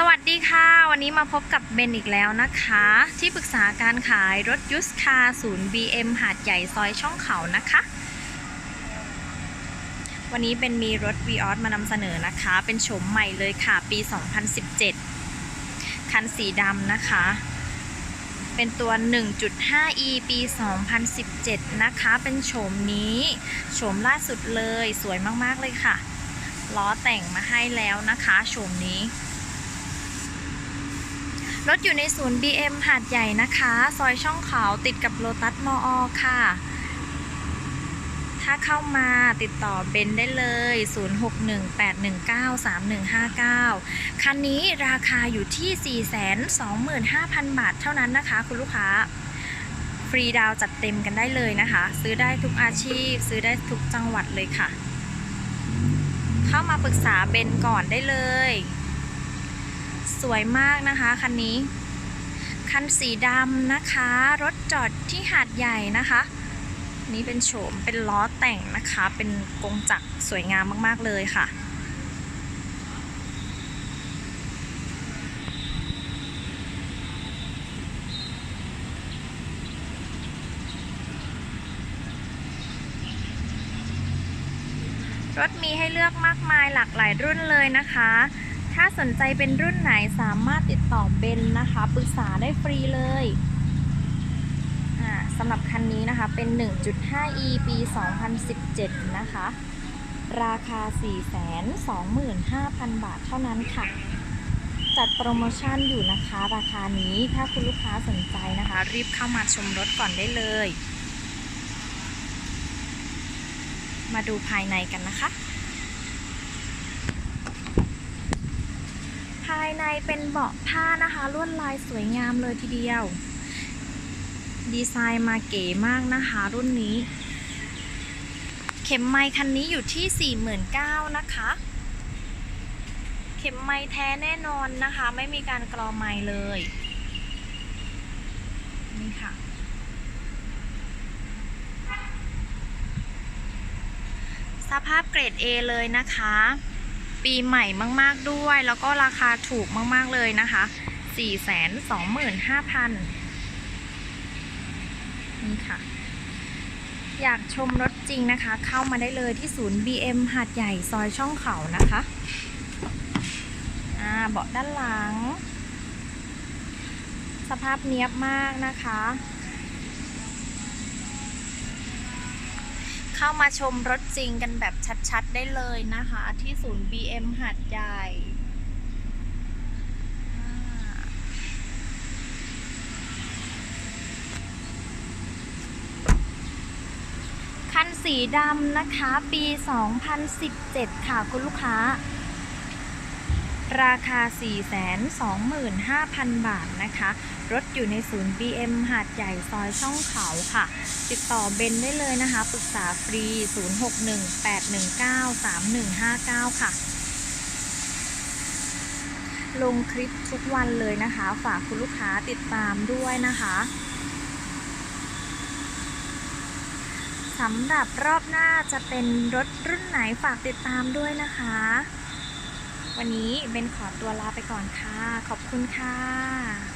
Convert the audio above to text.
สวัสดีค่ะ วันนี้มาพบกับเบนอีกแล้วนะคะ ที่ปรึกษาการขายรถยุสคาศูนย์ BM หาดใหญ่ซอยช่องเขานะคะ วันนี้เป็นมีรถ v ีออสมานำเสนอนะคะ เป็นโฉมใหม่เลยค่ะ ปี 2017 คันสีดำนะคะ เป็นตัว 1.5e ปี 2017 นะคะ เป็นโฉมนี้โฉมล่าสุดเลยสวยมากๆเลยค่ะล้อแต่งมาให้แล้วนะคะโฉมนี้ รถอยู่ในศูนย์ BM หาดใหญ่นะคะ ซอยช่องเขาติดกับโลตัสมอค่ะ ถ้าเข้ามาติดต่อเบนได้เลย 0618193159 คันนี้ราคาอยู่ที่ 425,000 บาทเท่านั้นนะคะ คุณลูกค้า ฟรีดาวจัดเต็มกันได้เลยนะคะ ซื้อได้ทุกอาชีพ ซื้อได้ทุกจังหวัดเลยค่ะ เข้ามาปรึกษาเบนก่อนได้เลย สวยมากนะคะคันนี้ คันสีดำนะคะ รถจอดที่หาดใหญ่นะคะ นี่เป็นโฉมเป็นล้อแต่งนะคะ เป็นกงจักรสวยงามมากๆเลยค่ะรถมีให้เลือกมากมายหลากหลายรุ่นเลยนะคะ ถ้าสนใจเป็นรุ่นไหนสามารถติดต่อเบนนะคะ ปรึกษาได้ฟรีเลยอ่าสำหรับคันนี้นะคะเป็น 1.5e ปี 2017 นะคะ ราคา 425,000 บาทเท่านั้นค่ะ จัดโปรโมชั่นอยู่นะคะ ราคานี้ถ้าคุณลูกค้าสนใจนะคะ รีบเข้ามาชมรถก่อนได้เลย มาดูภายในกันนะคะ ภายในเป็นเบาะผ้านะคะลวดลายสวยงามเลยทีเดียว ดีไซน์มาเก๋มากนะคะ รุ่นนี้ เข็มไม้คันนี้อยู่ที่ 49,000นะคะ เข็มไม้แท้แน่นอนนะคะ ไม่มีการกรอไม้เลย นี่ค่ะสภาพเกรด A เลยนะคะ ปีใหม่มาก ๆด้วย แล้วก็ราคาถูกมาก ๆ เลยนะคะ 425,000 นี่ค่ะ อยากชมรถจริงนะคะ เข้ามาได้เลยที่ศูนย์ BM หาดใหญ่ซอยช่องเขานะคะอ่าเบาะด้านหลัง สภาพเนี้ยบมากนะคะ เข้ามาชมรถจริงกันแบบชัดๆได้เลยนะคะ ที่ศูนย์ BM หาดใหญ่คันสีดำนะคะ ปี 2017 ค่ะคุณลูกค้า ราคา 425,000 บาทนะคะ รถอยู่ในศูนย์ BM หาดใหญ่ซอยช่องเขาค่ะ ติดต่อเบนได้เลยนะคะ ปรึกษาฟรี 0618193159 ค่ะ ลงคลิปทุกวันเลยนะคะ ฝากคุณลูกค้าติดตามด้วยนะคะสำหรับรอบหน้าจะเป็นรถรุ่นไหนฝากติดตามด้วยนะคะ วันนี้เบนขอตัวลาไปก่อนค่ะ ขอบคุณค่ะ